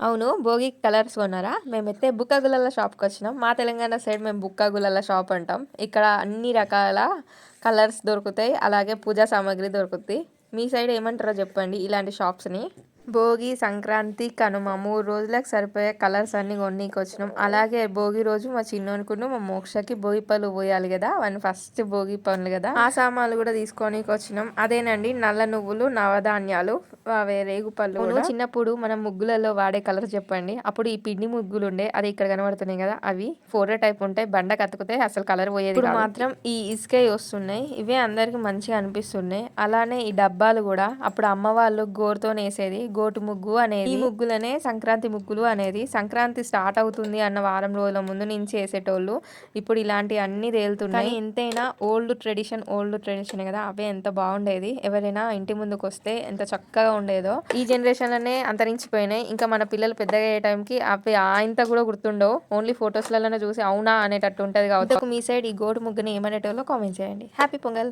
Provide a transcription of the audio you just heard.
అవును భోగి కలర్స్ కొన్నారా? మేమైతే బుక్కగులల షాప్కి వచ్చినాం. మా తెలంగాణ సైడ్ మేము బుక్కగులల షాప్ అంటాం. ఇక్కడ అన్ని రకాల కలర్స్ దొరుకుతాయి. అలాగే పూజా సామాగ్రి దొరుకుతాయి మీ సైడ్ ఏమంటారో చెప్పండి ఇలాంటి షాప్స్ని. భోగి సంక్రాంతి కనుమ మూడు రోజులకు సరిపోయే కలర్స్ అన్ని కొన్నీకి వచ్చినాం అలాగే భోగి రోజు మా చిన్నోనుకును మా మోక్షకి భోగి పళ్ళు పోయాలి కదా. అవన్నీ ఫస్ట్ భోగి పనులు కదా. ఆ సామాన్లు కూడా తీసుకోనికి వచ్చినాం అదేనండి నల్ల నువ్వులు నవధాన్యాలు అవే రేగు పళ్ళు. చిన్నప్పుడు మనం ముగ్గులలో వాడే కలర్ చెప్పండి. అప్పుడు ఈ పిండి ముగ్గులు ఉండే అది ఇక్కడ కనబడుతున్నాయి కదా. అవి ఫోటో టైప్ ఉంటాయి. బండ కతుకుతే అసలు కలర్ పోయేది మాత్రం ఈ ఇసుకే వస్తున్నాయి. ఇవే అందరికి మంచిగా అనిపిస్తున్నాయి. అలానే ఈ డబ్బాలు కూడా అప్పుడు అమ్మ వాళ్ళు గోరుతో వేసేది గోటు ముగ్గు అనేది ఈ ముగ్గులనే సంక్రాంతి ముగ్గులు అనేది. సంక్రాంతి స్టార్ట్ అవుతుంది అన్న వారం రోజుల ముందు నుంచి వేసేటోళ్ళు ఇప్పుడు ఇలాంటి అన్ని తేలుతున్నాయి. ఎంతైనా ఓల్డ్ ట్రెడిషన్ ఓల్డ్ ట్రెడిషన్ కదా. అవే ఎంత బాగుండేది. ఎవరైనా ఇంటి ముందుకు వస్తే ఎంత చక్కగా ఉండేదో. ఈ జనరేషన్లోనే అంతరించిపోయినాయి. ఇంకా మన పిల్లలు పెద్దగా అయ్యే టైంకి అవి ఆయంత కూడా గుర్తుండవు. ఓన్లీ ఫొటోస్లలోనే చూసి అవునా అనేటట్టు ఉంటది కాబట్టి మీ సైడ్ ఈ గోటు ముగ్గుని ఏమనేటోళ్ళో కామెంట్ చేయండి. హ్యాపీ పొంగల్!